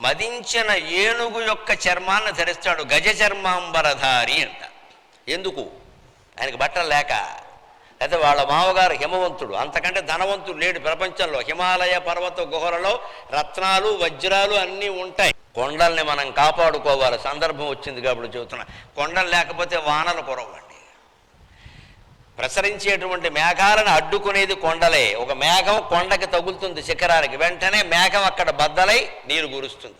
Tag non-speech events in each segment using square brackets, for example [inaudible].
మదించిన ఏనుగు యొక్క చర్మాన్ని ధరిస్తాడు. గజ చర్మాంబరధారి అంట. ఎందుకు? ఆయనకి బట్టలు లేక. అయితే వాళ్ళ మామగారు హిమవంతుడు. అంతకంటే ధనవంతుడు లేడు ప్రపంచంలో. హిమాలయ పర్వత గుహలలో రత్నాలు వజ్రాలు అన్నీ ఉంటాయి. కొండల్ని మనం కాపాడుకోవాలి. సందర్భం వచ్చింది కాబట్టి చెబుతున్నా. కొండలు లేకపోతే వానలు కురవండి. ప్రసరించేటువంటి మేఘాలను అడ్డుకునేది కొండలే. ఒక మేఘం కొండకి తగులుతుంది శిఖరానికి. వెంటనే మేఘం అక్కడ బద్దలై నీరు కురుస్తుంది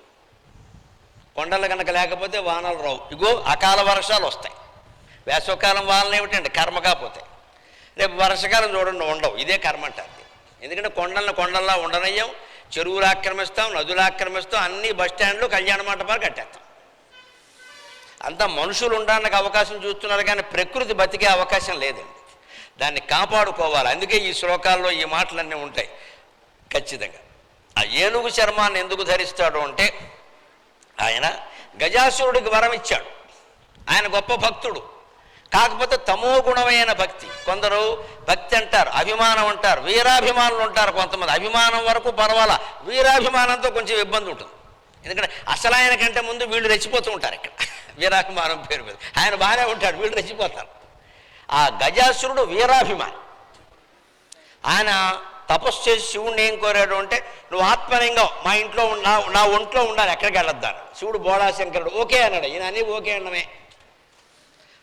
కొండలు కనుక లేకపోతే వానలు రావు. ఇగో అకాల వర్షాలు వస్తాయి. వేసవకాలం వానలు ఏమిటండి? కర్మ కాకపోతే. రేపు వర్షకాలం చూడండి ఉండవు. ఇదే కర్మ అంటారు. ఎందుకంటే కొండలను కొండల్లా ఉండనయ్యాం చెరువులు ఆక్రమిస్తాం నదులు ఆక్రమిస్తాం అన్ని బస్ స్టాండ్లు కళ్యాణ మంటపాలు కట్టేస్తాం. అంతా మనుషులు ఉండడానికి అవకాశం చూస్తున్నారు కానీ ప్రకృతి బతికే అవకాశం లేదండి. దాన్ని కాపాడుకోవాలి. అందుకే ఈ శ్లోకాల్లో ఈ మాటలన్నీ ఉంటాయి. ఖచ్చితంగా. ఆ ఏనుగు చర్మాన్ని ఎందుకు ధరిస్తాడు అంటే ఆయన గజాసురుడికి వరం ఇచ్చాడు. ఆయన గొప్ప భక్తుడు. కాకపోతే తమో గుణమైన భక్తి. కొందరు భక్తి అంటారు అభిమానం అంటారు వీరాభిమానులు ఉంటారు కొంతమంది. అభిమానం వరకు పర్వాలా వీరాభిమానంతో కొంచెం ఇబ్బంది ఉంటుంది. ఎందుకంటే అసలు ఆయన కంటే ముందు వీళ్ళు రెచ్చిపోతూ ఉంటారు ఇక్కడ. వీరాభిమానం పేరు మీద. ఆయన బాగానే ఉంటాడు వీళ్ళు రెచ్చిపోతారు. ఆ గజాసురుడు వీరాభిమాని. ఆయన తపస్సు చేసి శివుణ్ణి ఏం కోరాడు అంటే నువ్వు ఆత్మలింగం మా ఇంట్లో నా నా ఒంట్లో ఉండాలి ఎక్కడికి వెళ్ళొద్దాను. శివుడు బోడాశంకరుడు ఓకే అన్నాడు. ఈయన అన్నీ ఓకే అన్నమే.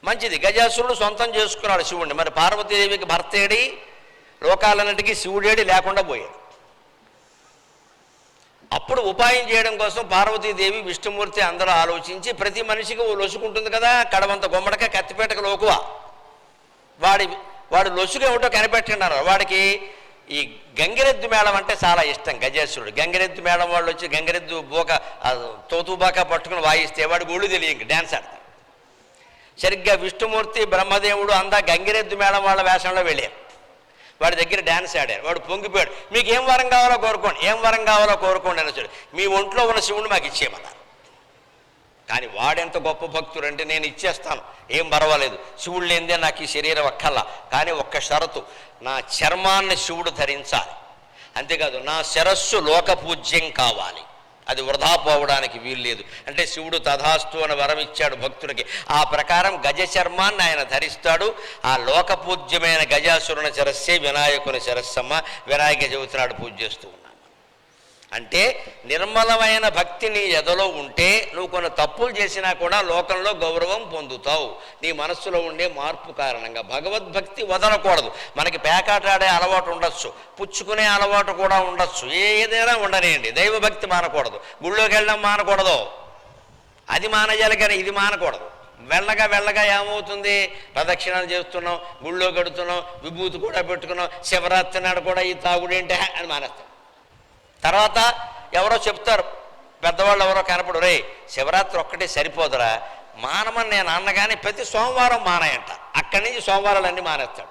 మంచిది. గజాసురుడు సొంతం చేసుకున్నాడు శివుణ్ణి. మరి పార్వతీదేవికి భర్త ఏడి? లోకాలన్నిటికీ శివుడేడి లేకుండా పోయాడు అప్పుడు ఉపాయం చేయడం కోసం పార్వతీదేవి విష్ణుమూర్తి అందరూ ఆలోచించి ప్రతి మనిషికి ఓ లొసుకుంటుంది కదా కడవంత గుమ్మడక కత్తిపేటకు లోకువా. వాడి వాడు లొసుగు ఏమిటో కనిపెట్టుకున్నారు వాడికి ఈ గంగిరెద్దు మేళం అంటే చాలా ఇష్టం గజేశ్వరుడు. గంగిరెద్దు మేళం వాళ్ళు వచ్చి గంగిరెద్దు బోక తోతుబాక పట్టుకుని వాయిస్తే వాడు ఒళ్ళు తెలియక డ్యాన్స్ ఆడతాడు సరిగ్గా విష్ణుమూర్తి బ్రహ్మదేవుడు అందా గంగిరెద్దు మేళం వాళ్ళ వేషంలో వెళ్ళారు. వాడి దగ్గర డ్యాన్స్ ఆడారు. వాడు పొంగిపోయాడు. మీకు ఏం వరం కావాలో కోరుకోండి ఏం వరం కావాలో కోరుకోండి అని మీ ఒంట్లో ఉన్న శివుడు మాకు ఇచ్చేయమన్నారు. కానీ వాడెంత గొప్ప భక్తుడు అంటే నేను ఇచ్చేస్తాను. ఏం పర్వాలేదు. శివుడు లేనిదే నాకు ఈ శరీరం ఒక్కల్లా. కానీ ఒక్క షరతు నా చర్మాన్ని శివుడు ధరించాలి. అంతేకాదు నా శిరస్సు లోకపూజ్యం కావాలి. అది వృధా పోవడానికి వీల్లేదు. అంటే శివుడు తథాస్తు అని వరం ఇచ్చాడు భక్తుడికి. ఆ ప్రకారం గజ చర్మాన్ని ఆయన ధరిస్తాడు. ఆ లోకపూజ్యమైన గజాసురుని శిరస్సే వినాయకుని శిరస్సమ్మ. వినాయక చవితినాడు పూజ చేస్తూ అంటే నిర్మలమైన భక్తి నీ ఎదలో ఉంటే నువ్వు కొన్ని తప్పులు చేసినా కూడా లోకంలో గౌరవం పొందుతావు. నీ మనస్సులో ఉండే మార్పు కారణంగా. భగవద్భక్తి వదలకూడదు. మనకి పేకాటాడే అలవాటు ఉండొచ్చు. పుచ్చుకునే అలవాటు కూడా ఉండొచ్చు. ఏదైనా ఉండనేయండి. దైవభక్తి మానకూడదు. గుళ్ళోకి వెళ్ళడం మానకూడదు. అది మానజాలి కానీ ఇది మానకూడదు. వెళ్ళగా వెళ్ళగా ఏమవుతుంది? ప్రదక్షిణాలు చేస్తున్నాం గుళ్ళో కడుతున్నాం విభూతి కూడా పెట్టుకున్నాం శివరాత్రి నాడు కూడా ఈ తాగుడేంటే అని మానేస్తాం. తర్వాత ఎవరో చెప్తారు పెద్దవాళ్ళు ఎవరో కనపడు రే శివరాత్రి ఒక్కటే సరిపోదురా మానమని నేను అన్నగానే ప్రతి సోమవారం మానాయంట అక్కడి నుంచి సోమవారాలన్నీ మానేస్తాడు.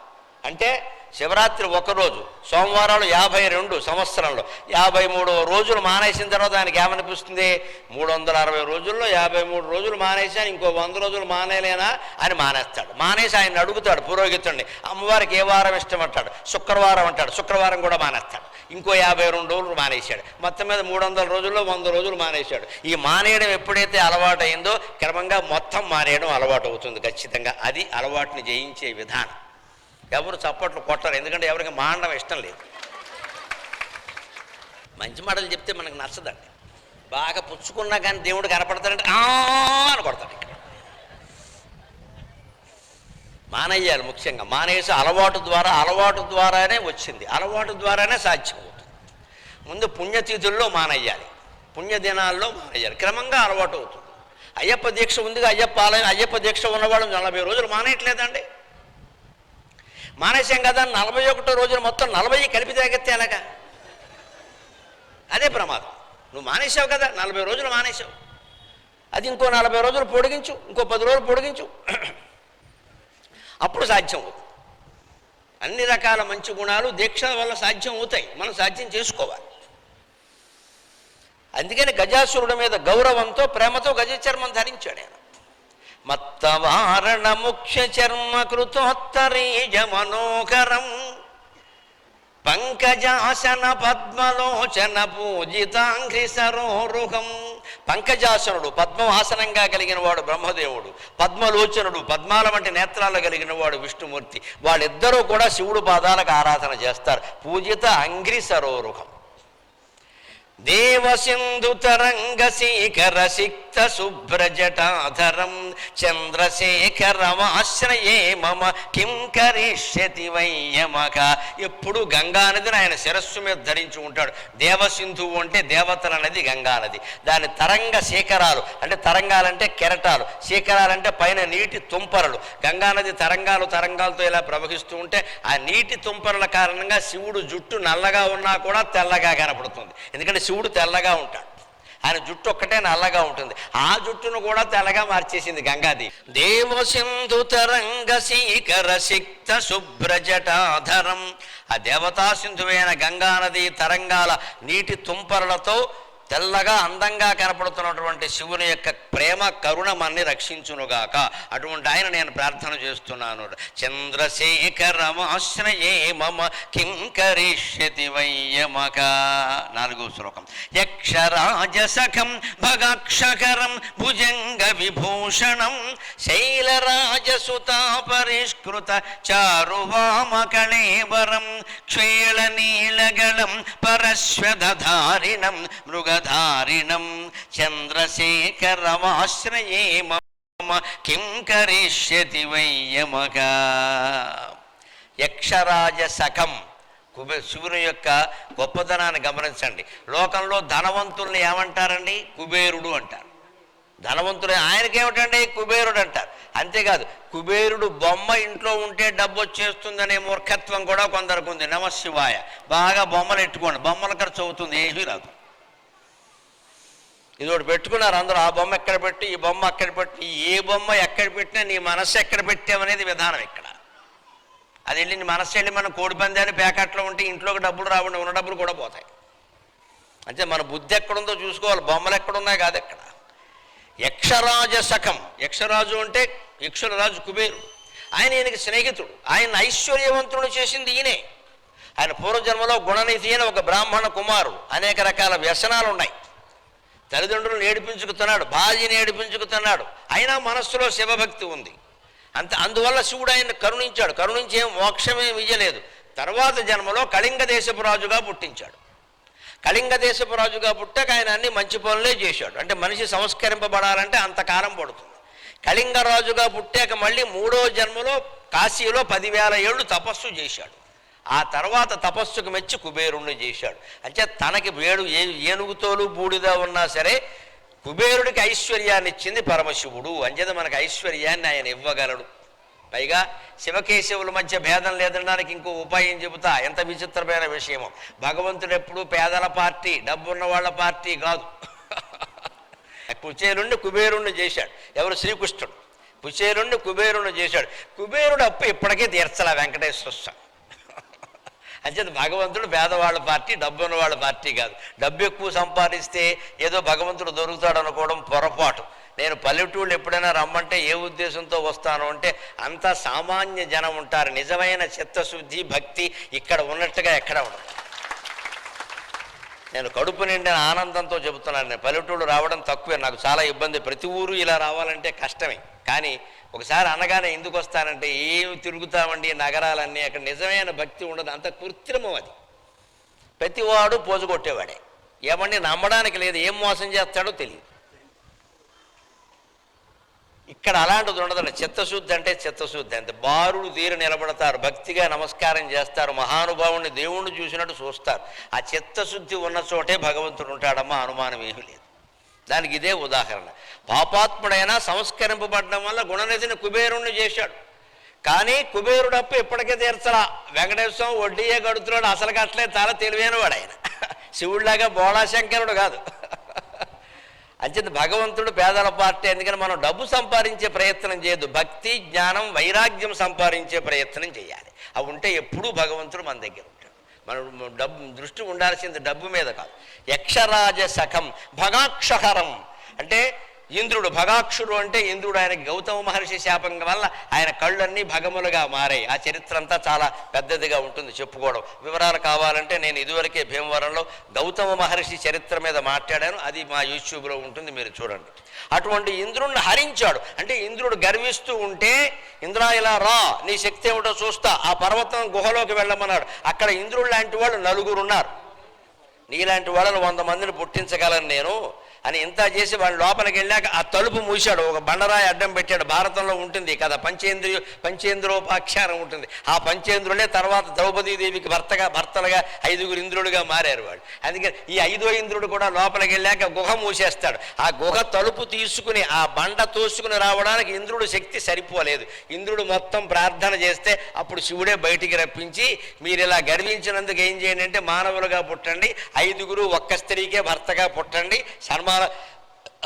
అంటే శివరాత్రి ఒకరోజు సోమవారాలు యాభై రెండు సంవత్సరంలో యాభై మూడు రోజులు మానేసిన తర్వాత ఆయనకి ఏమనిపిస్తుంది? మూడు వందల అరవై రోజుల్లో యాభై మూడు రోజులు మానేసాను ఇంకో వంద రోజులు మానేలేనా అని మానేస్తాడు. మానేసి ఆయన అడుగుతాడు పురోహితుడిని అమ్మవారికి ఏ వారం ఇష్టం? అంటాడు. శుక్రవారం అంటాడు. శుక్రవారం కూడా మానేస్తాడు. ఇంకో యాభై రెండు రోజులు మానేశాడు. మొత్తం మీద మూడు వందల రోజుల్లో వంద రోజులు మానేశాడు. ఈ మానేయడం ఎప్పుడైతే అలవాటు అయిందో క్రమంగా మొత్తం మానేయడం అలవాటు అవుతుంది ఖచ్చితంగా. అది అలవాటుని జయించే విధానం. ఎవరు చప్పట్లు కొట్టరు. ఎందుకంటే ఎవరికి మానడం ఇష్టం లేదు. మంచి మాటలు చెప్తే మనకు నచ్చదండి. బాగా పుచ్చుకున్నా కానీ దేవుడు కనపడతాడంటే అని కొడతాడు ఇక్కడ మానేయాలి ముఖ్యంగా. మానేసి అలవాటు ద్వారా అలవాటు ద్వారానే వచ్చింది. అలవాటు ద్వారానే సాధ్యమవుతుంది. ముందు పుణ్యతిథుల్లో మానేయాలి పుణ్యదినాల్లో మానేయాలి క్రమంగా అలవాటు అవుతుంది. అయ్యప్ప దీక్ష ఉందిగా అయ్యప్ప ఆలయం అయ్యప్ప దీక్ష ఉన్నవాళ్ళు నలభై రోజులు మానేయట్లేదండి. మానేశాం కదా నలభై ఒకటో రోజున మొత్తం నలభై కలిపి తాగెత్తే ఎలాగా? అదే ప్రమాదం. నువ్వు మానేసావు కదా నలభై రోజులు మానేసావు అది ఇంకో నలభై రోజులు పొడిగించు ఇంకో పది రోజులు పొడిగించు. అప్పుడు సాధ్యం అవుతుంది. అన్ని రకాల మంచి గుణాలు దీక్ష వల్ల సాధ్యం అవుతాయి. మనం సాధ్యం చేసుకోవాలి. అందుకని గజాసురుడి మీద గౌరవంతో ప్రేమతో గజ చర్మం ధరించాడు ఆయన. మత్తవారణ ముఖ్య చర్మ కృతోత్తరీజ మనోకరం పంకజాసన పద్మలోచన పూజితాంఘ్రి సరోరుహం. పంకజాసనుడు పద్మవాసనంగా కలిగిన వాడు బ్రహ్మదేవుడు. పద్మలోచనుడు పద్మాల వంటి నేత్రాలు కలిగిన వాడు విష్ణుమూర్తి. వాళ్ళిద్దరూ కూడా శివుడు పాదాలకు ఆరాధన చేస్తారు. పూజిత అంగ్రి సరోరుఖం దేవసింధు తరంగ శేఖర సిక్త శుభ్రజటాధరం చంద్రశేఖరమాశ్రయే మమ కిం కరిష్యతి వయ్యమక. ఎప్పుడు గంగానదిని ఆయన శిరస్సు మీద ధరించి ఉంటాడు. దేవసింధువు అంటే దేవతల నది గంగానది దాని తరంగ శేఖరాలు అంటే తరంగాలంటే కెరటాలు శేఖరాలంటే పైన నీటి తుంపరలు. గంగానది తరంగాలు తరంగాలతో ఇలా ప్రవహిస్తూ ఉంటే ఆ నీటి తుంపరల కారణంగా శివుడు జుట్టు నల్లగా ఉన్నా కూడా తెల్లగా కనపడుతుంది. ఎందుకంటే శివుడు తెల్లగా ఉంటాడు. ఆయన జుట్టు ఒక్కటే నల్లగా ఉంటుంది. ఆ జుట్టును కూడా తెల్లగా మార్చేసింది గంగాది. దేవసింధు తరంగ శీకర సిక్త శుభ్రజటాధరం ఆ దేవతా సింధువైన గంగానది తరంగాల నీటి తుంపరలతో తెల్లగా అందంగా కనపడుతున్నటువంటి శివుని యొక్క ప్రేమ కరుణ మన్ని రక్షించునుగాక. అటువంటి ఆయన నేను ప్రార్థన చేస్తున్నాను. చంద్రశేఖరమాశ్రయే మమ కింకరిష్యతి వయ్యమక. నాలుగో శ్లోకం. యక్షరాజసఖం భగాక్షకరం భుజంగ విభూషణం శైలరాజసుతాపరిష్కృత చారువామకళేవరం క్షేళ నీలగళం మృగ ధారిణం చంద్రశేఖరమాశ్రయే మమ కిం కరిష్యతి వయ్యమక యక్షరాజ సఖం కుబే శివుని యొక్క గొప్పతనాన్ని గమనించండి. లోకంలో ధనవంతుల్ని ఏమంటారండి? కుబేరుడు అంటారు. ధనవంతుడు ఆయనకేమిటండి? కుబేరుడు అంటారు. అంతేకాదు కుబేరుడు బొమ్మ ఇంట్లో ఉంటే డబ్బు వచ్చేస్తుందనే మూర్ఖత్వం కూడా కొందరికి ఉంది. నమశివాయ. బాగా బొమ్మలు ఎట్టుకోండి. బొమ్మల ఖర్చు అవుతుంది ఏమీ రాదు. ఇది ఒకటి పెట్టుకున్నారు అందరూ ఆ బొమ్మ ఎక్కడ పెట్టి ఈ బొమ్మ అక్కడ పెట్టి ఏ బొమ్మ ఎక్కడ పెట్టినా నీ మనస్సు ఎక్కడ పెట్టామనేది విధానం ఇక్కడ. అది వెళ్ళి నీ మనస్సు వెళ్ళి మన కోడి ప్యాకెట్లో ఉంటే ఇంట్లోకి డబ్బులు రాకుండా ఉన్న డబ్బులు కూడా పోతాయి. అంటే మన బుద్ధి ఎక్కడుందో చూసుకోవాలి బొమ్మలు ఎక్కడున్నాయి కాదు ఎక్కడ. యక్షరాజ సఖం యక్షరాజు అంటే యక్షరాజు కుబేరు ఆయన ఈయనకి స్నేహితుడు ఆయన ఐశ్వర్యవంతుడు చేసింది ఈయనే. ఆయన పూర్వజన్మలో గుణనిధి అయిన ఒక బ్రాహ్మణ కుమారుడు. అనేక రకాల వ్యసనాలు ఉన్నాయి తల్లిదండ్రులను ఏడిపించుకుతున్నాడు భార్యని ఏడిపించుకుతున్నాడు అయినా మనస్సులో శివభక్తి ఉంది. అంత అందువల్ల శివుడు ఆయన కరుణించాడు. కరుణించేం మోక్షమేం ఇయ్యలేదు. తర్వాత జన్మలో కళింగ దేశపు రాజుగా పుట్టించాడు. కళింగ దేశపు రాజుగా పుట్టాక ఆయన అన్ని మంచి పనులే చేశాడు. అంటే మనిషి సంస్కరింపబడాలంటే అంతకాలం పడుతుంది. కళింగ రాజుగా పుట్టాక మళ్ళీ మూడో జన్మలో కాశీలో పదివేల ఏళ్ళు తపస్సు చేశాడు. ఆ తర్వాత తపస్సుకు మెచ్చి కుబేరుణ్ణి చేశాడు. అంటే తనకి వేడు ఏ ఏనుగుతోలు బూడిద ఉన్నా సరే కుబేరుడికి ఐశ్వర్యాన్ని ఇచ్చింది పరమశివుడు. అంచేత మనకు ఐశ్వర్యాన్ని ఆయన ఇవ్వగలడు. పైగా శివకేశవుల మధ్య భేదం లేదనడానికి ఇంకో ఉపాయం చెబుతా ఎంత విచిత్రమైన విషయమో. భగవంతుడు ఎప్పుడు పేదల పార్టీ డబ్బున్న వాళ్ళ పార్టీ కాదు. కుచేలుండి కుబేరుణ్ణి చేశాడు. ఎవరు? శ్రీకృష్ణుడు. కుచేలుండి కుబేరుణ్ణి చేశాడు. కుబేరుడు అప్పు ఇప్పటికే తీర్చలా వెంకటేశ్వర స్వామి. అంచేత భగవంతుడు పేదవాళ్ళ పార్టీ డబ్బు ఉన్నవాళ్ళ పార్టీ కాదు. డబ్బు ఎక్కువ సంపాదిస్తే ఏదో భగవంతుడు దొరుకుతాడు అనుకోవడం పొరపాటు. నేను పల్లెటూళ్ళు ఎప్పుడైనా రమ్మంటే ఏ ఉద్దేశంతో వస్తాను అంటే అంత సామాన్య జనం ఉంటారు. నిజమైన చిత్తశుద్ధి భక్తి ఇక్కడ ఉన్నట్టుగా ఎక్కడ ఉండదు. నేను కడుపు నిండిన ఆనందంతో చెబుతున్నాను. నేను పల్లెటూళ్ళు రావడం తక్కువే. నాకు చాలా ఇబ్బంది. ప్రతి ఊరు ఇలా రావాలంటే కష్టమే. కానీ ఒకసారి అనగానే ఎందుకు వస్తారంటే ఏమి తిరుగుతామండి నగరాలన్నీ? అక్కడ నిజమైన భక్తి ఉండదు. అంత కృత్రిమం అది. ప్రతివాడు పోజు కొట్టేవాడే. ఏమండి నమ్మడానికి లేదు. ఏం మోసం చేస్తాడో తెలియదు. ఇక్కడ అలాంటిది ఉండదండి. చిత్తశుద్ధి అంటే చిత్తశుద్ధి. అంతే బారుడు తీరు నిలబడతారు. భక్తిగా నమస్కారం చేస్తారు. మహానుభావుని దేవుణ్ణి చూసినట్టు చూస్తారు. ఆ చిత్తశుద్ధి ఉన్న చోటే భగవంతుడు ఉంటాడమ్మా. అనుమానం ఏమీ లేదు. దానికి ఇదే ఉదాహరణ. పాపాత్ముడైనా సంస్కరింపబడడం వల్ల గుణనిధిని కుబేరుణ్ణి చేశాడు. కానీ కుబేరుడు అప్పు ఇప్పటికే తీర్చలా. వెంకటేశ్వర స్వామి వడ్డీయే గడుతున్నాడు అసలు కట్టలే చాలా తెలివైన వాడు ఆయన. శివుడిలాగా బోళాశంకరుడు కాదు. అంచేత భగవంతుడు పేదల పార్టీ ఎందుకని మనం డబ్బు సంపాదించే ప్రయత్నం చేయదు. భక్తి జ్ఞానం వైరాగ్యం సంపాదించే ప్రయత్నం చేయాలి. అవి ఉంటే ఎప్పుడూ భగవంతుడు మన దగ్గర ఉంటాడు మన డబ్బు దృష్టి ఉండాల్సింది డబ్బు మీద కాదు. యక్షరాజ సఖం భగాక్షహరం. అంటే ఇంద్రుడు భగాక్షుడు అంటే ఇంద్రుడు ఆయన గౌతమ మహర్షి శాపం వల్ల ఆయన కళ్ళన్నీ భగములుగా మారాయి. ఆ చరిత్ర అంతా చాలా పెద్దదిగా ఉంటుంది చెప్పుకోవడం. వివరాలు కావాలంటే నేను ఇదివరకే భీమవరంలో గౌతమ మహర్షి చరిత్ర మీద మాట్లాడాను. అది మా యూట్యూబ్లో ఉంటుంది మీరు చూడండి. అటువంటి ఇంద్రుణ్ణి హరించాడు. అంటే ఇంద్రుడు గర్విస్తూ ఉంటే ఇంద్రా ఇలా రా నీ శక్తి ఏమిటో చూస్తా ఆ పర్వతం గుహలోకి వెళ్ళమన్నాడు. అక్కడ ఇంద్రుడు లాంటి వాళ్ళు నలుగురు ఉన్నారు నీలాంటి వాళ్ళని వంద మందిని పుట్టించగలను నేను. అని ఇంత చేసి వాడు లోపలికి వెళ్ళాక ఆ తలుపు మూశాడు. ఒక బండరాయి అడ్డం పెట్టాడు. భారతంలో ఉంటుంది కదా పంచేంద్రియ పంచేంద్రోపాఖ్యానం ఉంటుంది. ఆ పంచేంద్రులే తర్వాత ద్రౌపదీదేవికి భర్తగా భర్తలుగా ఐదుగురు ఇంద్రుడుగా మారారు వాడు. అందుకని ఈ ఐదో ఇంద్రుడు కూడా లోపలికి వెళ్ళాక గుహ మూసేస్తాడు. ఆ గుహ తలుపు తీసుకుని ఆ బండ తోసుకుని రావడానికి ఇంద్రుడు శక్తి సరిపోలేదు. ఇంద్రుడు మొత్తం ప్రార్థన చేస్తే అప్పుడు శివుడే బయటికి రప్పించి మీరు ఇలా గర్వించినందుకు ఏం చేయండి అంటే మానవులుగా పుట్టండి. ఐదుగురు ఒక్క స్త్రీకే భర్తగా పుట్టండి. అవమాన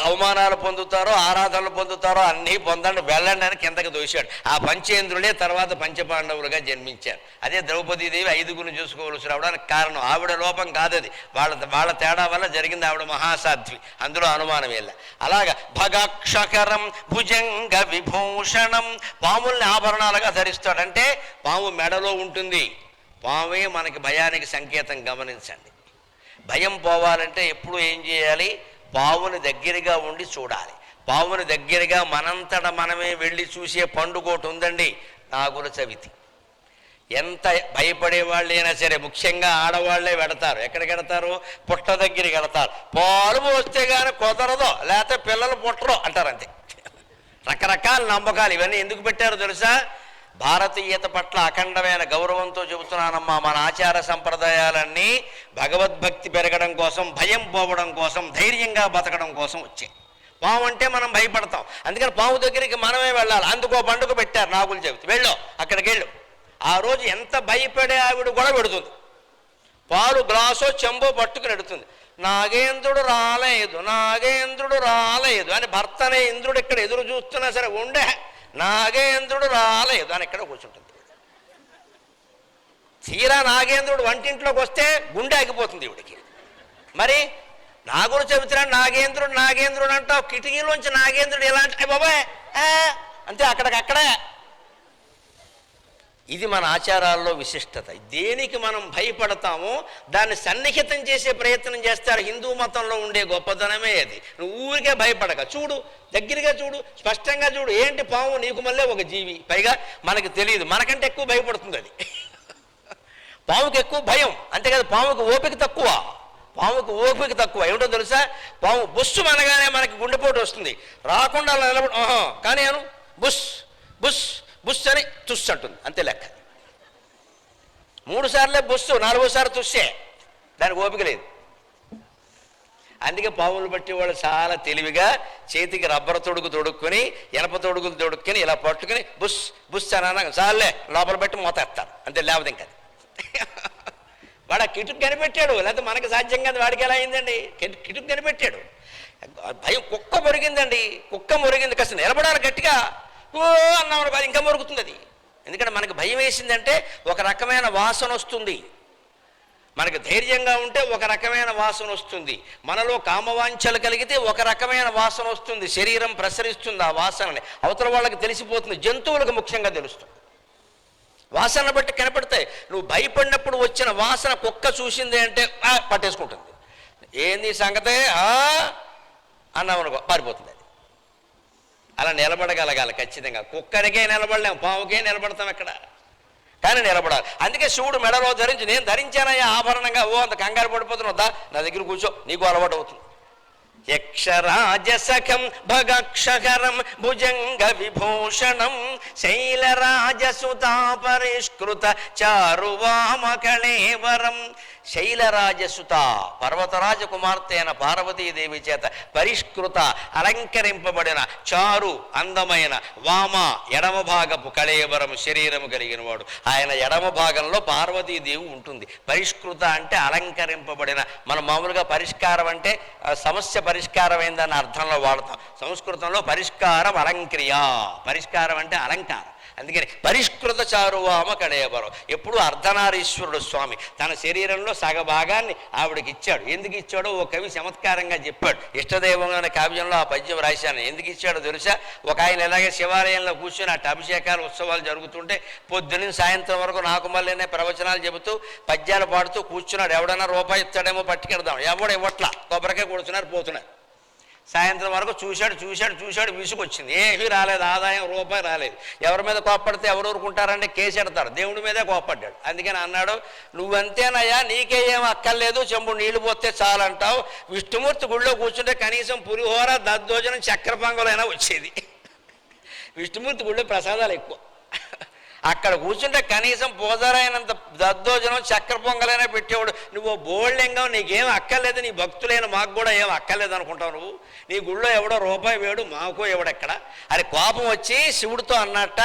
అవమానాలు పొందుతారో ఆరాధనలు పొందుతారో అన్నీ పొందండి. వెళ్ళండి అని కిందకి దోశాడు. ఆ పంచేంద్రుడే తర్వాత పంచపాండవులుగా జన్మించారు. అదే ద్రౌపదీదేవి ఐదుగురిని చూసుకోవలసి రావడానికి కారణం. ఆవిడ లోపం కాదది వాళ్ళ వాళ్ళ తేడా వల్ల జరిగింది ఆవిడ మహాసాధ్వి. అందులో అనుమానం వెళ్ళ అలాగ భగాక్షకరం భుజంగ విభూషణం పాముల్ని ఆభరణాలుగా ధరిస్తాడంటే పాము మెడలో ఉంటుంది. పామే మనకి భయానికి సంకేతం గమనించండి. భయం పోవాలంటే ఎప్పుడు ఏం చేయాలి? పావుని దగ్గరగా ఉండి చూడాలి. పావుని దగ్గరగా మనంతట మనమే వెళ్ళి చూసే పండుగ ఒకటి ఉందండి నాగుల చవితి. ఎంత భయపడే వాళ్ళైనా సరే ముఖ్యంగా ఆడవాళ్ళే వెడతారు. ఎక్కడికి వెడతారు? పుట్ట దగ్గరికి వెడతారు. పాలు పోస్తే కానీ కుదరదో లేకపోతే పిల్లలు పుట్టరు అంటారు అంతే. రకరకాల నమ్మకాలు ఇవన్నీ ఎందుకు పెట్టారో తెలుసా? భారతీయత పట్ల అఖండమైన గౌరవంతో చెబుతున్నానమ్మా మన ఆచార సంప్రదాయాలన్నీ భగవద్భక్తి పెరగడం కోసం భయం పోవడం కోసం ధైర్యంగా బతకడం కోసం వచ్చాయి. పాము అంటే మనం భయపడతాం. అందుకని పాము దగ్గరికి మనమే వెళ్ళాలి. అందుకో పండుగ పెట్టారు నాగులు చెబుతూ వెళ్ళు అక్కడికి వెళ్ళు. ఆ రోజు ఎంత భయపడే ఆవిడ కూడా పెడుతుంది పాలు గ్లాసో చెంబో పట్టుకుని పెడుతుంది నాగేంద్రుడు రాలేదు నాగేంద్రుడు రాలేదు అని భర్తనే ఇంద్రుడు ఇక్కడ ఎదురు చూస్తున్నా సరే ఉండే. నాగేంద్రుడు రాలేదు అని ఎక్కడ కూర్చుంటుంది? తీరా నాగేంద్రుడు వంటింట్లోకి వస్తే గుండె ఆగిపోతుంది ఇవిడికి మరి నాగుడు చెబుతున్నాడు నాగేంద్రుడు నాగేంద్రుడు అంటావు కిటికీలోంచి నాగేంద్రుడు ఎలాంటి బాబాయ్ అంతే అక్కడికక్కడే. ఇది మన ఆచారాల్లో విశిష్టత. దేనికి మనం భయపడతామో దాన్ని సన్నిహితం చేసే ప్రయత్నం చేస్తారు. హిందూ మతంలో ఉండే గొప్పతనమే అది. నువ్వు ఊరికే భయపడక. చూడు దగ్గరగా చూడు స్పష్టంగా చూడు. ఏంటి పాము? నీకు మళ్ళీ ఒక జీవి. పైగా మనకి తెలియదు. మనకంటే ఎక్కువ భయపడుతుంది అది. [laughs] పాముకి ఎక్కువ భయం. అంతే కదా పాముకు ఓపిక తక్కువ. పాముకు ఓపిక తక్కువ. ఏమిటో తెలుసా? పాము బుస్సు అనగానే మనకి గుండెపోటు వస్తుంది. రాకుండా అలా నిలబడి కానీ అను. బుస్ బుస్. బుస్ అని తుస్సు అంటుంది. అంతే లెక్క. మూడు సార్లే బుస్సు నాలుగోసారి తుస్సే. దానికి ఓపిక లేదు. అందుకే పావులు బట్టి వాళ్ళు చాలా తెలివిగా చేతికి రబ్బర్ తొడుగు తొడుక్కొని ఇనప తొడుగులు తొడుక్కొని ఇలా పట్టుకుని బుస్ బుస్ అని అన్నా చాలే లోపల పెట్టి మోతేస్తారు అంతే లేకపోతే ఇంకా. వాడు ఆ కిటుకు కనిపెట్టాడు. లేకపోతే మనకి సాధ్యం కాదు వాడికి ఎలా అయిందండి? కిటుకు కనిపెట్టాడు. భయం కుక్క మురిగిందండి. కుక్క మురిగింది. కాస్త నిలబడాలి గట్టిగా. ఓ అన్నామని అది ఇంకా మురుగుతుంది అది. ఎందుకంటే మనకి భయం వేసిందంటే ఒక రకమైన వాసన వస్తుంది. మనకు ధైర్యంగా ఉంటే ఒక రకమైన వాసన వస్తుంది. మనలో కామవాంఛలు కలిగితే ఒక రకమైన వాసన వస్తుంది. శరీరం ప్రసరిస్తుంది ఆ వాసనని. అవతల వాళ్ళకి తెలిసిపోతుంది. జంతువులకు ముఖ్యంగా తెలుస్తుంది. వాసన బట్టి కనపడతాయి. నువ్వు భయపడినప్పుడు వచ్చిన వాసన కుక్క చూసింది అంటే "ఆ" పట్టేసుకుంటుంది. ఏంది సంగతే? "ఆ" అనుకో పారిపోతుంది. అలా నిలబడగలగాలి ఖచ్చితంగా. కుక్కరికే నిలబడలేం పావుకే నిలబడతాం ఎక్కడ కానీ నిలబడాలి. అందుకే శివుడు మెడలో ధరించి నేను ధరించానయ్యా ఆభరణంగా ఓ అంత కంగారు పడిపోతున్నావు దా నా దగ్గర కూర్చో నీకు అలవాటు అవుతుంది. యక్షరాజసఖం భగక్షహరం భుజంగ విభూషణం శైలరాజసుతా పరిష్కృత కళేవరం శైలరాజసుత పర్వతరాజ కుమార్తె అయిన పార్వతీదేవి చేత పరిష్కృత అలంకరింపబడిన చారు అందమైన వామ ఎడమ భాగపు కళేవరం శరీరము కలిగిన వాడు ఆయన ఎడమ భాగంలో పార్వతీదేవి ఉంటుంది. పరిష్కృత అంటే అలంకరింపబడిన మనం మామూలుగా పరిష్కారం అంటే సమస్య పరిష్కారమైందని అర్థంలో వాడతాం. సంస్కృతంలో పరిష్కారం అలంక్రియ. పరిష్కారం అంటే అలంకారం. అందుకని పరిష్కృత చారువామ కడయవరం ఎప్పుడు అర్ధనారీశ్వరుడు స్వామి. తన శరీరంలో సగభాగాన్ని ఆవిడకి ఇచ్చాడు. ఎందుకు ఇచ్చాడో ఓ కవి చమత్కారంగా చెప్పాడు. ఇష్టదైవం కావ్యంలో ఆ పద్యం రాశాను. ఎందుకు ఇచ్చాడో తెలుసా? ఒక ఆయన ఇలాగే శివాలయంలో కూర్చొని అటు అభిషేకాలు ఉత్సవాలు జరుగుతుంటే పొద్దున సాయంత్రం వరకు నాకు మళ్ళీనే ప్రవచనాలు చెబుతూ పద్యాలు పాడుతూ కూర్చున్నాడు. ఎవడన్నా రూపాయి ఇస్తాడేమో పట్టుకెడదాం. ఎవడు ఇవ్వట్లా? కొబ్బరికాయ కూర్చున్నారు పోతున్నారు. సాయంత్రం వరకు చూశాడు చూశాడు చూశాడు విసుగొచ్చింది. ఏమీ రాలేదు ఆదాయం రూపాయి రాలేదు. ఎవరి మీద కోప్పడితే ఎవరు ఊరుకుంటారంటే కేసు ఎడతారు దేవుడి మీదే కోప్పడ్డాడు. అందుకని అన్నాడు నువ్వంతేనయ్యా నీకే ఏం అక్కర్లేదు చెంబు నీళ్ళు పోతే చాలంటావు. విష్ణుమూర్తి గుళ్ళో కూర్చుంటే కనీసం పులిహోర దద్దోజనం చక్ర పొంగలైనా వచ్చేది. [laughs] విష్ణుమూర్తి గుళ్ళో ప్రసాదాలు ఎక్కువ. అక్కడ కూర్చుంటే కనీసం పూజారైనంత దద్దోజనం చక్కెర పొంగలైనా పెట్టేవాడు. నువ్వు బోల్డింగం నీకేం అక్కర్లేదు నీ భక్తులైన మాకు కూడా ఏం అక్కర్లేదు అనుకుంటావు నువ్వు. నీ గుళ్ళో ఎవడో రూపాయి వేడు మాకు ఎవడెక్కడ? అరే కోపం వచ్చి శివుడితో అన్నట్ట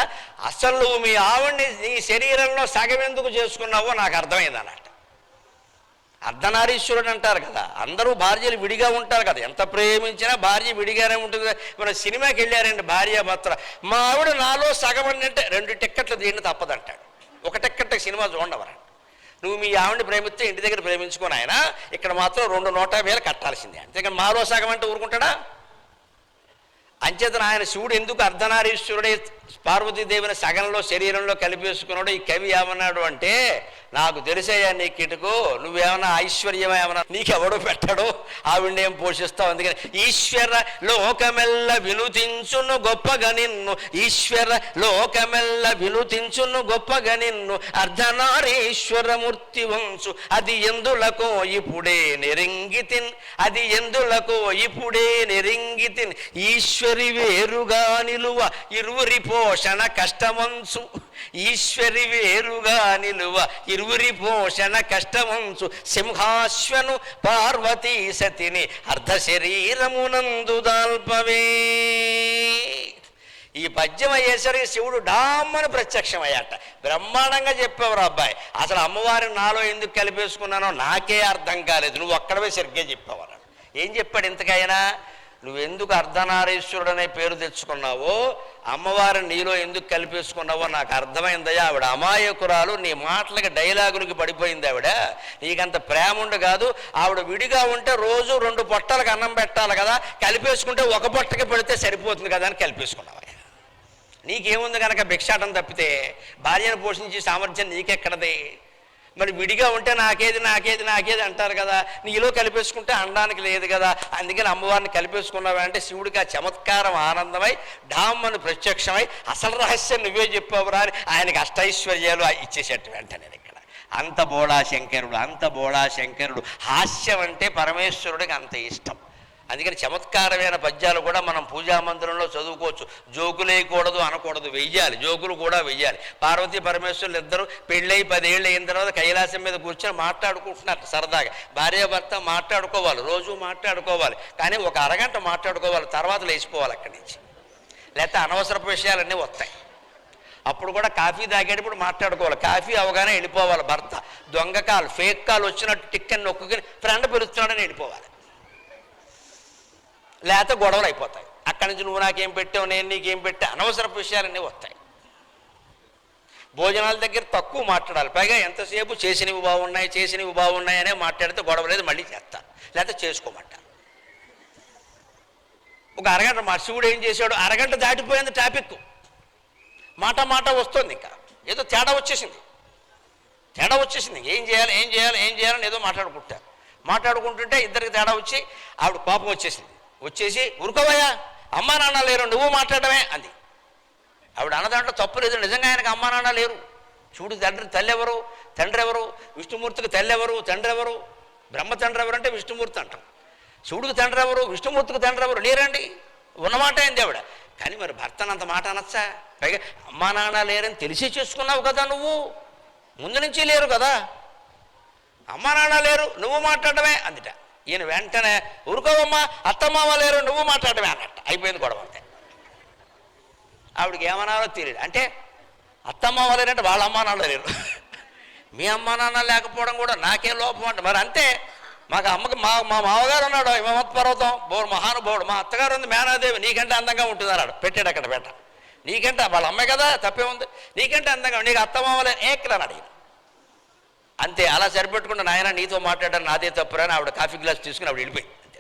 అసలు నువ్వు మీ ఆవిడ్ని నీ శరీరంలో సగం ఎందుకు చేసుకున్నావో నాకు అర్థమైంది అన్నట్ట అర్ధనారీశ్వరుడు అంటారు కదా అందరూ భార్యలు విడిగా ఉంటారు కదా ఎంత ప్రేమించినా భార్య విడిగానే ఉంటుంది. కదా. మన సినిమాకి వెళ్ళారండి భార్య భర్త మా ఆవిడ నాలో సగం అండి అంటే రెండు టిక్కెట్లు దీన్ని తప్పదంటాడు. ఒక టిక్కెట్ సినిమా చూడవరా నువ్వు మీ ఆవిడని ప్రేమిస్తే ఇంటి దగ్గర ప్రేమించుకొని ఆయన ఇక్కడ మాత్రం రెండు నూట వేలు కట్టాల్సిందే. అంతేకాని మాలో సగం అంటే ఊరుకుంటాడా? అంచేతన ఆయన శివుడు ఎందుకు అర్ధనారీశ్వరుడే పార్వతీదేవిని సగంలో శరీరంలో కలిపేసుకున్నాడు. ఈ కవి ఏమన్నాడు అంటే నాకు తెలిసయ్యా నీ కిటుకు? నువ్వేమన్నా ఐశ్వర్యం ఏమన్నా? నీకెవడు పెట్టడు? ఆవిడేం పోషిస్తావు? అందుకని ఈశ్వర లోకమెల్ల వినుతించును గొప్పగా నిన్ను. ఈశ్వర లోకమెల్ల వినుతించును గొప్పగా నిన్ను. అర్ధనారీశ్వరమూర్తి వంచు అది ఎందులకో ఇప్పుడే నిరింగితిన్. అది ఎందులకో ఇప్పుడే నిరింగితిన్. ఈశ్వరి వేరుగా నిలువ ఇరువురిపో పోషణ కష్టమంచు. ఈశ్వరి వేరుగా నిలువ. ఇరువురి పోషణ కష్టమంచు. సింహాశ్వను పార్వతీ సతిని అర్ధ శరీరమునందు దాల్పవే. ఈ పద్యం అయ్యేసరికి శివుడు డామ్మని ప్రత్యక్షమయ్యాట. బ్రహ్మాండంగా చెప్పేవారు అబ్బాయి. అసలు అమ్మవారిని నాలో ఎందుకు కలిపేసుకున్నానో నాకే అర్థం కాలేదు. నువ్వు ఒక్కడవే సరిగ్గా చెప్పేవారు ఏం చెప్పాడు ఇంతకైనా? నువ్వెందుకు అర్ధనారీశ్వరుడు అనే పేరు తెచ్చుకున్నావో అమ్మవారిని నీలో ఎందుకు కలిపేసుకున్నావో నాకు అర్థమైందయ్యా. ఆవిడ అమాయకురాలు నీ మాటలకి డైలాగులకి పడిపోయింది ఆవిడ. నీకంత ప్రేమ ఉండు కాదు. ఆవిడ విడిగా ఉంటే రోజు రెండు పొట్టలకు అన్నం పెట్టాలి కదా. కలిపేసుకుంటే ఒక పొట్టకి పెడితే సరిపోతుంది కదా అని కలిపేసుకున్నావా నీకేముంది కనుక భిక్షాటం తప్పితే భార్యను పోషించే సామర్థ్యం నీకెక్కడది? మరి విడిగా ఉంటే నాకేది నాకేది నాకేది అంటారు కదా. నీలో కలిపేసుకుంటే అనడానికి లేదు కదా. అందుకని అమ్మవారిని కలిపేసుకున్నావంటే శివుడికి ఆ చమత్కారం ఆనందమై డామ్మను ప్రత్యక్షమై అసలు రహస్యం నువ్వే చెప్పావురా అని ఆయనకి అష్టైశ్వర్యాలు ఇచ్చేసేట్టు వెంటనే ఇక్కడ. అంత బోళా శంకరుడు అంత బోళా శంకరుడు. హాస్యం అంటే పరమేశ్వరుడికి అంత ఇష్టం. అందుకని చమత్కారమైన పద్యాలు కూడా మనం పూజా మందిరంలో చదువుకోవచ్చు. జోకులేయకూడదు అనకూడదు. వెయ్యాలి. జోకులు కూడా వెయ్యాలి. పార్వతీ పరమేశ్వరులు ఇద్దరు పెళ్ళై పదేళ్ళు అయిన తర్వాత కైలాసం మీద కూర్చొని మాట్లాడుకుంటున్నారు సరదాగా. భార్యాభర్త మాట్లాడుకోవాలి. రోజు మాట్లాడుకోవాలి. కానీ ఒక అరగంట మాట్లాడుకోవాలి. తర్వాత లేచిపోవాలి అక్కడి నుంచి. లేకపోతే అనవసరపు విషయాలన్నీ వస్తాయి. అప్పుడు కూడా కాఫీ తాగేటప్పుడు మాట్లాడుకోవాలి. కాఫీ అవగానే వెళ్ళిపోవాలి భర్త. దొంగ కాల్ ఫేక్ కాల్ వచ్చినట్టు టిక్కని నొక్కుని ఫ్రెండ్ పిలుస్తున్నాడని వెళ్ళిపోవాలి. లేకపోతే గొడవలు అయిపోతాయి. అక్కడి నుంచి నువ్వు నాకేం పెట్టావు నేను నీకేం పెట్టా అనవసరపు విషయాలన్నీ వస్తాయి. భోజనాల దగ్గర తక్కువ మాట్లాడాలి. పైగా ఎంతసేపు చేసినవి బాగున్నాయి చేసినవి బాగున్నాయి అనే మాట్లాడితే గొడవ లేదు మళ్ళీ చేస్తా. లేకపోతే చేసుకోమంటారు. ఒక అరగంట మా శివుడు ఏం చేశాడు? అరగంట దాటిపోయింది టాపిక్. మాట మాట వస్తుంది ఇంకా. ఏదో తేడా వచ్చేసింది. తేడా వచ్చేసింది. ఏం చేయాలి ఏం చేయాలి ఏం చేయాలని ఏదో మాట్లాడుకుంటారు మాట్లాడుకుంటుంటే ఇద్దరికి తేడా వచ్చి ఆవిడ కోపం వచ్చేసింది. వచ్చేసి ఉరుకోవయ్యా అమ్మా నాన్న లేరు నువ్వు మాట్లాడమే అంది. ఆవిడ అన్నదాంట్లో తప్పు లేదు నిజంగా ఆయనకు అమ్మా నాన్న లేరు. చూడు తండ్రి తల్లి ఎవరు తండ్రి ఎవరు విష్ణుమూర్తికి తల్లి ఎవరు తండ్రి ఎవరు బ్రహ్మ తండ్రి ఎవరు అంటే విష్ణుమూర్తి అంటాం. శివుడికి తండ్రి ఎవరు విష్ణుమూర్తికి తండ్రి ఎవరు లేరండి ఉన్నమాట ఏంది ఆవిడ. కానీ మరి భర్తను అంత మాట అనొచ్చా? పైగా అమ్మా నాన్న లేరని తెలిసి చేసుకున్నావు కదా నువ్వు? ముందు నుంచి లేరు కదా. అమ్మా నాన్న లేరు నువ్వు మాట్లాడమే అందిట. ఈయన వెంటనే ఊరుకోవమ్మా అత్తమ్మావ లేరు నువ్వు మాట్లాడమే అన్నట్ట. అయిపోయింది గొడవ అంతే. ఆవిడకి ఏమన్నారో తెలియదు అంటే అత్తమ్మ లేరంటే వాళ్ళ అమ్మా నాన్న లేరు. [laughs] మీ అమ్మా నాన్న లేకపోవడం కూడా నాకే లోపం అంటే. మరి అంతే. మాకు అమ్మకి మా మా మామగారు ఉన్నాడు హిమవత్ పర్వతం బోడు మహానుభావుడు మా అత్తగారు ఉంది మేనాదేవి నీకంటే అందంగా ఉంటుంది అన్నాడు. పెట్టాడు అక్కడ పెట్ట. నీకంటే వాళ్ళ అమ్మాయి కదా తప్పే ఉంది. నీకంటే అందంగా నీకు అత్తమామలే ఏక్కలని అడిగిన అంతే అలా సరిపెట్టుకుంటే నాయన నీతో మాట్లాడడం నాదే తప్పురా అని ఆవిడ కాఫీ గ్లాస్ తీసుకుని ఆవిడ వెళ్ళిపోయి అంతే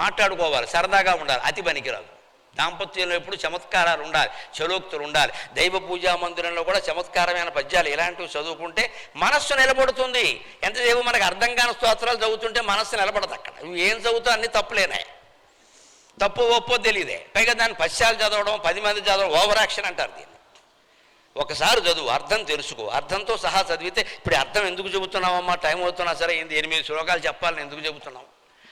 మాట్లాడుకోవాలి సరదాగా ఉండాలి అతి పనికిరాదు. దాంపత్యంలో ఎప్పుడు చమత్కారాలు ఉండాలి చలోక్తులు ఉండాలి. దైవ పూజా మందిరంలో కూడా చమత్కారమైన పద్యాలు ఇలాంటివి చదువుకుంటే మనస్సు నిలబడుతుంది. ఎంతసేపు మనకు అర్థం కాని స్తోత్రాలు చదువుతుంటే మనస్సు నిలబడదు అక్కడ. నువ్వు ఏం చదువుతావు అన్ని తప్పులేనాయి తప్పు ఒప్పో తెలియదే. పైగా దాన్ని పశ్చాలు చదవడం పది మంది చదవడం ఓవరాక్షన్ అంటారు దీన్ని. ఒకసారి చదువు అర్థం తెలుసుకో. అర్థంతో సహా చదివితే ఇప్పుడు అర్థం ఎందుకు చెబుతున్నావమ్మా? టైం అవుతున్నా సరే ఏంది? ఎనిమిది శ్లోకాలు చెప్పాలని ఎందుకు చెబుతున్నావు?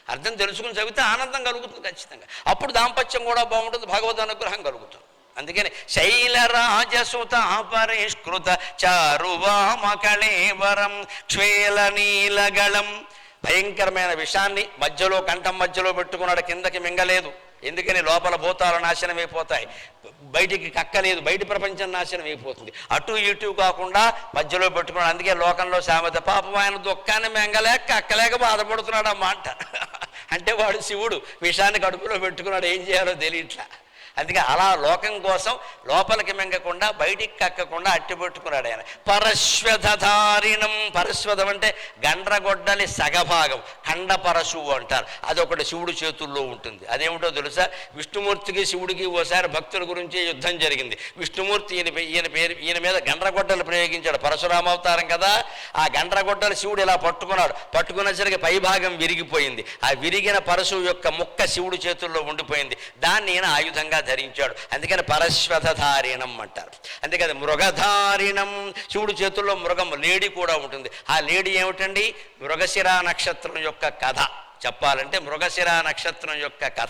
అర్థం తెలుసుకుని చదివితే ఆనందం కలుగుతుంది ఖచ్చితంగా. అప్పుడు దాంపత్యం కూడా బాగుంటుంది భగవద్ అనుగ్రహం కలుగుతుంది. అందుకని శైలరాజసుత పరిష్కృత చారువామ క్షేల నీలగళం. భయంకరమైన విషాన్ని మధ్యలో కంఠం మధ్యలో పెట్టుకున్నాడు కిందకి మింగలేదు. ఎందుకని? లోపల భూతాల నాశనం అయిపోతాయి బయటికి కక్కలేదు బయట ప్రపంచం నాశనం అయిపోతుంది. అటు ఇటు కాకుండా మధ్యలో పెట్టుకున్నాడు. అందుకే లోకంలో సామెత పాపం ఆయన దుఃఖాన్ని మెంగలేక కక్కలేక బాధపడుతున్నాడు అమ్మ అంటే వాడు శివుడు విషాన్ని కడుపులో పెట్టుకున్నాడు. ఏం చేయాలో తెలియట్లా. అందుకే అలా లోకం కోసం లోపలికి మింగకుండా బయటికి కక్కకుండా అట్టిపెట్టుకున్నాడు ఆయన. పరశ్వధారిణం పరశ్వధం అంటే గండ్రగొడ్డలి సగభాగం ఖండ పరశువు అంటారు. అదొకటి శివుడు చేతుల్లో ఉంటుంది. అదేమిటో తెలుసా? విష్ణుమూర్తికి శివుడికి ఓసారి భక్తుల గురించి యుద్ధం జరిగింది. విష్ణుమూర్తి ఈయన ఈయన పేరు ఈయన మీద గండ్రగొడ్డలు ప్రయోగించాడు. పరశురామవతారం కదా. ఆ గండ్రగొడ్డలు శివుడు ఇలా పట్టుకున్నాడు. పట్టుకునేసరికి పైభాగం విరిగిపోయింది. ఆ విరిగిన పరశువు యొక్క ముక్క శివుడి చేతుల్లో ఉండిపోయింది. దాన్ని ఈయన ఆయుధంగా ధరించాడు. అందుకని పరశ్వతధారిణం అంటారు. అందుకని మృగధారిణం. శివుడు చేతుల్లో మృగం లేడి కూడా ఉంటుంది. ఆ లేడి ఏమిటండి? మృగశిర నక్షత్రం యొక్క కథ. చెప్పాలంటే మృగశిర నక్షత్రం యొక్క కథ.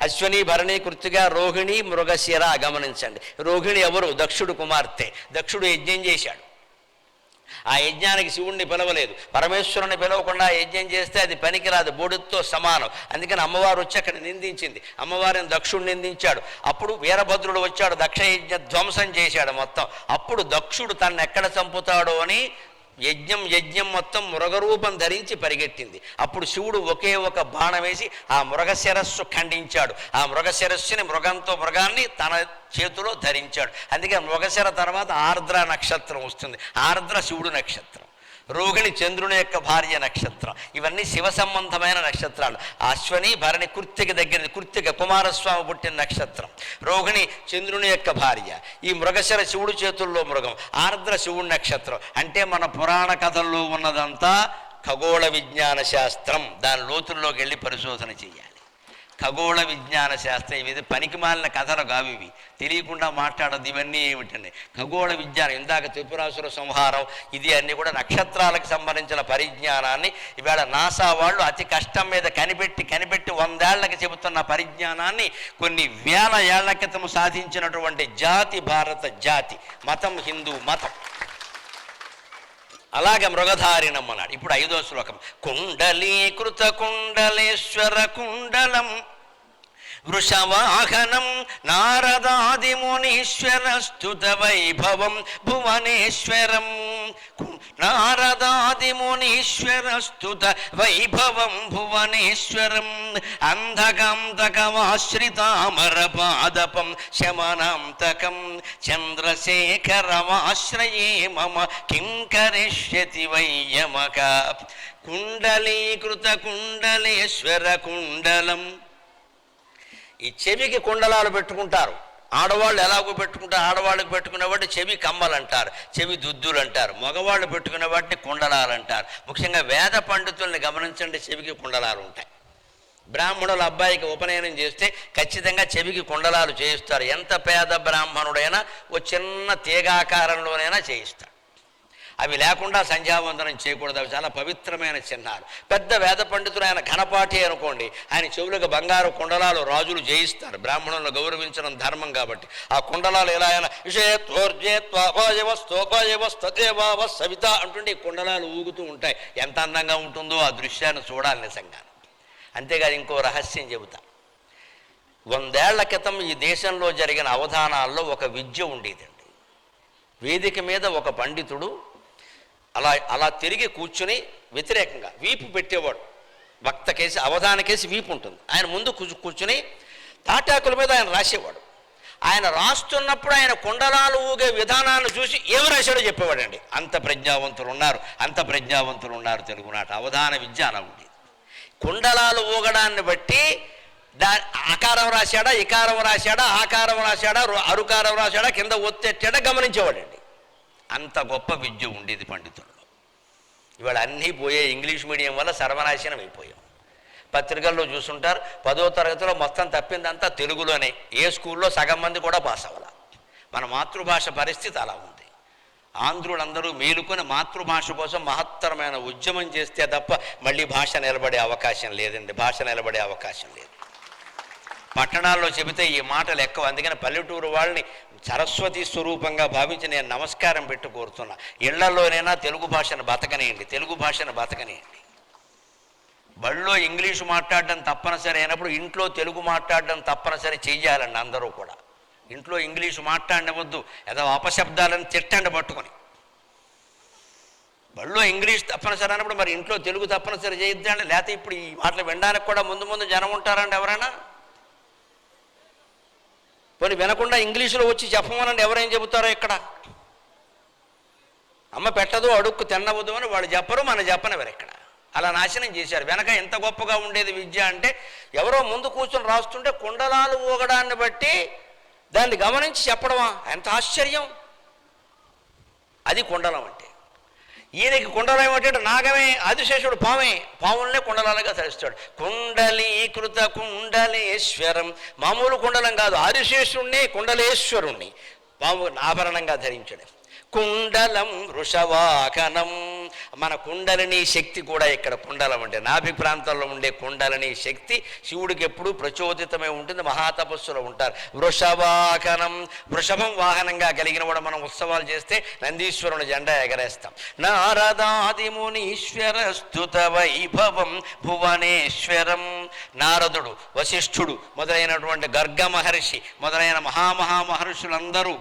అశ్వని భరణి కృతిగా రోహిణి మృగశిర గమనించండి. రోహిణి ఎవరు? దక్షుడు కుమార్తె. దక్షుడు యజ్ఞం చేశాడు. ఆ యజ్ఞానికి శివుణ్ణి పిలవలేదు. పరమేశ్వరుని పిలవకుండా యజ్ఞం చేస్తే అది పనికిరాదు బూడితో సమానం. అందుకని అమ్మవారు వచ్చి అక్కడ నిందించింది. అమ్మవారిని దక్షుడు నిందించాడు. అప్పుడు వీరభద్రుడు వచ్చాడు దక్ష యజ్ఞ ధ్వంసం చేశాడు మొత్తం. అప్పుడు దక్షుడు తను ఎక్కడ చంపుతాడో అని యజ్ఞం యజ్ఞం మొత్తం మృగరూపం ధరించి పరిగెట్టింది అప్పుడు శివుడు ఒకే ఒక బాణం వేసి ఆ మృగ శిరస్సు ఖండించాడు. ఆ మృగ శిరస్సుని మృగంతో మృగాన్ని తన చేతిలో ధరించాడు. అందుకే మృగశిర తర్వాత ఆర్ద్ర నక్షత్రం వస్తుంది. ఆర్ద్ర శివుడు నక్షత్రం. రోహిణి చంద్రుని యొక్క భార్య నక్షత్రం. ఇవన్నీ శివ సంబంధమైన నక్షత్రాలు. అశ్వని భరణి కుర్తిక దగ్గర కుర్తిక కుమారస్వామి పుట్టిన నక్షత్రం. రోహిణి చంద్రుని యొక్క భార్య. ఈ మృగశిర శివుడు చేతుల్లో మృగం. ఆర్ద్ర శివుడు నక్షత్రం. అంటే మన పురాణ కథల్లో ఉన్నదంతా ఖగోళ విజ్ఞాన శాస్త్రం దాని లోతుల్లోకి వెళ్ళి పరిశోధన చేయాలి. ఖగోళ విజ్ఞాన శాస్త్రం ఇవి పనికి మాలిన కథలు కావు ఇవి. తెలియకుండా మాట్లాడదు ఇవన్నీ ఏమిటండి? ఖగోళ విజ్ఞానం ఇందాక త్రిపురాసుర సంహారం ఇది అన్నీ కూడా నక్షత్రాలకు సంబంధించిన పరిజ్ఞానాన్ని ఇవాళ నాసా వాళ్ళు అతి కష్టం మీద కనిపెట్టి కనిపెట్టి వందేళ్ళకు చెబుతున్న పరిజ్ఞానాన్ని కొన్ని వేల ఏళ్ళ క్రితం సాధించినటువంటి జాతి భారత జాతి. మతం హిందూ మతం. అలాగే మృగధారిణం అన్నాడు. ఇప్పుడు ఐదో శ్లోకం. కుండలీకృత కుండలేశ్వర కుండలం వృషవాహనం నారదాది మునీశ్వర వైభవం భువనేశ్వరం. కు- నారదాది వైభవం భువనేశ్వరం. అంధకాంతకమాశ్రితామర పాదపం శమనాంతకం. చంద్రశేఖరమాశ్రయే మమ కిం కరిష్యతి వయ్యమక కుండలీకృత కుండలేశ్వర కుండలం. ఈ చెవికి కుండలాలు పెట్టుకుంటారు. ఆడవాళ్ళు ఎలాగో పెట్టుకుంటారు ఆడవాళ్ళకి పెట్టుకునే వాటిని చెవి కమ్మలు అంటారు చెవి దుద్దులు అంటారు మగవాళ్ళు పెట్టుకునే వాటిని కుండలాలు అంటారు ముఖ్యంగా వేద పండితుల్ని గమనించండి చెవికి కుండలాలు ఉంటాయి. బ్రాహ్మణుల అబ్బాయికి ఉపనయనం చేస్తే ఖచ్చితంగా చెవికి కుండలాలు చేయిస్తారు. ఎంత పేద బ్రాహ్మణుడైనా ఓ చిన్న తీగాకారంలోనైనా చేయిస్తారు. అవి లేకుండా సంధ్యావందనం చేయకూడదు. అవి చాలా పవిత్రమైన చిహ్నాలు. పెద్ద వేద పండితులు ఆయన ఘనపాఠి అనుకోండి. ఆయన చెవులకు బంగారు కుండలాలు రాజులు జయిస్తారు. బ్రాహ్మణులను గౌరవించడం ధర్మం కాబట్టి. ఆ కుండలాలు ఎలా అయినా విషయత్వోపయవస్తోపయవస్తేవావ సవిత అంటుంటే ఈ కుండలాలు ఊగుతూ ఉంటాయి. ఎంత అందంగా ఉంటుందో ఆ దృశ్యాన్ని చూడాలి నిజంగా. అంతేకాదు ఇంకో రహస్యం చెబుతా. వందేళ్ళ క్రితం ఈ దేశంలో జరిగిన అవధానాల్లో ఒక విద్య ఉండేదండి. వేదిక మీద ఒక పండితుడు అలా అలా తిరిగి కూర్చుని వ్యతిరేకంగా వీపు పెట్టేవాడు. భక్తకేసి అవధానకేసి వీపు ఉంటుంది. ఆయన ముందు కూర్చు- కూర్చుని తాటాకుల మీద ఆయన రాసేవాడు. ఆయన రాస్తున్నప్పుడు ఆయన కుండలాలు ఊగే విధానాన్ని చూసి ఏమి రాశాడో చెప్పేవాడండి. అంత ప్రజ్ఞావంతులు ఉన్నారు అంత ప్రజ్ఞావంతులు ఉన్నారు తెలుగునాట. అవధాన విద్య అలా ఉండేది కుండలాలు ఊగడాన్ని బట్టి దా ఆకారం రాశాడా ఇకారం రాశాడా ఆకారం రాశాడా రు- అరుకారం రాశాడా కింద ఒత్తెట్టాడా గమనించేవాడండి. అంత గొప్ప విద్య ఉండేది పండితుల్లో. ఇవాళ అన్నీ పోయే ఇంగ్లీష్ మీడియం వల్ల సర్వనాశనం అయిపోయాం. పత్రికల్లో చూసుంటారు పదో తరగతిలో మొత్తం తప్పిందంతా తెలుగులోనే. ఏ స్కూల్లో సగం మంది కూడా పాస్ అవ్వాల. మన మాతృభాష పరిస్థితి అలా ఉంది. ఆంధ్రులందరూ మేలుకొని మాతృభాష కోసం మహత్తరమైన ఉద్యమం చేస్తే తప్ప మళ్ళీ భాష నిలబడే అవకాశం లేదండి. భాష నిలబడే అవకాశం లేదు. పట్టణాల్లో చెబితే ఈ మాటలు ఎక్కువ. అందుకని పల్లెటూరు వాళ్ళని సరస్వతి స్వరూపంగా భావించి నేను నమస్కారం పెట్టు కోరుతున్నా. ఇళ్ళలోనైనా తెలుగు భాషను బతకనేయండి తెలుగు భాషను బతకనేయండి. బళ్ళో ఇంగ్లీషు మాట్లాడడం తప్పనిసరి అయినప్పుడు ఇంట్లో తెలుగు మాట్లాడడం తప్పనిసరి చెయ్యాలండి అందరూ కూడా. ఇంట్లో ఇంగ్లీషు మాట్లాడవద్దు ఏదో అపశబ్దాలను తిట్టండి పట్టుకొని. బళ్ళో ఇంగ్లీష్ తప్పనిసరి అన్నప్పుడు మరి ఇంట్లో తెలుగు తప్పనిసరి చేయొద్దండి లేకపోతే ఇప్పుడు ఈ మాటలు వినడానికి కూడా ముందు ముందు జనం ఉంటారండి ఎవరైనా? పోనీ వినకుండా ఇంగ్లీషులో వచ్చి చెప్పమనండి ఎవరేం చెబుతారో ఇక్కడ. అమ్మ పెట్టదు అడుక్కు తిన్నవద్దు అని వాళ్ళు చెప్పరు మన చెప్పనెవరు ఇక్కడ. అలా నాశనం చేశారు. వెనక ఎంత గొప్పగా ఉండేది విద్య అంటే ఎవరో ముందు కూర్చొని రాస్తుంటే కుండలాలు ఊగడాన్ని బట్టి దాన్ని గమనించి చెప్పడమా? ఎంత ఆశ్చర్యం. అది కుండలం అంటే. ఈయనకి కుండలం ఏమిటంటే నాగమే ఆదిశేషుడు పామే పాములనే కుండలాలుగా తరిస్తాడు కుండలీకృత కుండలేశ్వరం మామూలు కుండలం కాదు ఆదిశేషుణ్ణి కుండలేశ్వరుణ్ణి. పాము ఆభరణంగా ధరించాడు. కుండలం వృషవాకనం మన కుండలిని శక్తి కూడా ఇక్కడ కుండలం అంటే నాభి ప్రాంతంలో ఉండే కుండలిని శక్తి శివుడికి ఎప్పుడు ప్రచోదితమై ఉంటుంది. మహాతపస్సులో ఉంటారు. వృషవాహనం వృషభం వాహనంగా కలిగిన కూడా మనం ఉత్సవాలు చేస్తే నందీశ్వరుని జెండా ఎగరేస్తాం. నారదాదిమునీశ్వర స్తుత వైభవం భువనేశ్వరం. నారదుడు వశిష్ఠుడు మొదలైనటువంటి గర్గ మహర్షి మొదలైన మహామహా మహర్షులందరూ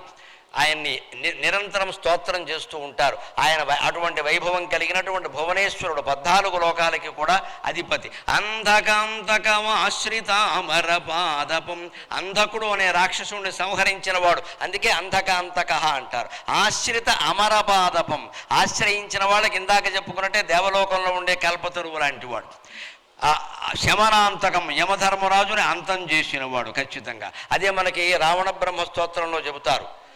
ఆయన్ని నిరంతరం స్తోత్రం చేస్తూ ఉంటారు. ఆయన అటువంటి వైభవం కలిగినటువంటి భువనేశ్వరుడు పద్నాలుగు లోకాలకి కూడా అధిపతి. అంధకాంతకమాశ్రితామర పాదపం. అంధకుడు అనే రాక్షసుడిని సంహరించిన వాడు. అందుకే అంధకాంతక అంటారు. ఆశ్రిత అమర పాదపం. ఆశ్రయించిన వాళ్ళకి ఇందాక చెప్పుకున్నట్టే దేవలోకంలో ఉండే కల్పతరువు లాంటి వాడు. శమనాంతకం యమధర్మరాజుని అంతం చేసినవాడు ఖచ్చితంగా. అదే మనకి రావణ బ్రహ్మ స్తోత్రంలో చెబుతారు.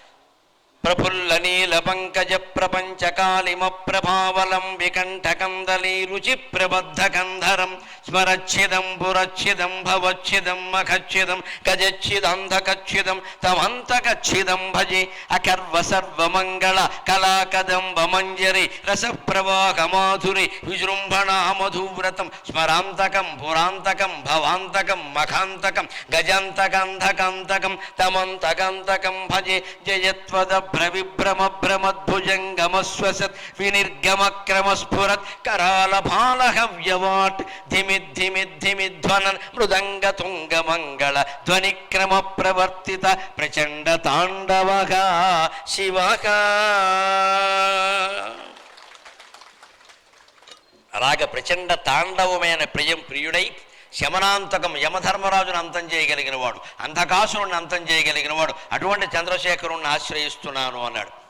ప్రఫుల్లనీల పంకజ ప్రపంచ కాళిమ ప్రభావలం వికంఠకందలీ రుచి ప్రబద్ధ కంధరం స్మరచ్ఛిదం పురచ్ఛిదం భవచ్ఛిదం మఖచ్ఛిదం గజచ్ఛిదంధకచ్ఛిదం తమంతకచ్ఛిదం భజే అకర్వ సర్వమంగళ కళాకదంబ మంజరి రసప్రవాహ మాధురి విజృంభణా స్మరాంతకం పురాంతకం భవాంతకం మఖాంతకం గజాంతకంధకాంతకం తమంతకంతకం భజే జయత్వద భ్రవిభ్రమ భ్రమద్భుజంగమస్వసత్ వినిర్గమక్రమస్ఫురత్ కరాల భాలహవ్యవాట్ ధ్వనన్ మృదంగ తుంగ మంగళ ధ్వనిక్రమ ప్రవర్తిత ప్రచండ తాండవగా శివగా అలాగ ప్రచండ తాండవమైన ప్రియం ప్రియుడై శమనాంతకం యమధర్మరాజును అంతం చేయగలిగిన వాడు అంధకాసురుణ్ణి అంతం చేయగలిగిన వాడు అటువంటి చంద్రశేఖరుణ్ణి ఆశ్రయిస్తున్నాను అన్నాడు.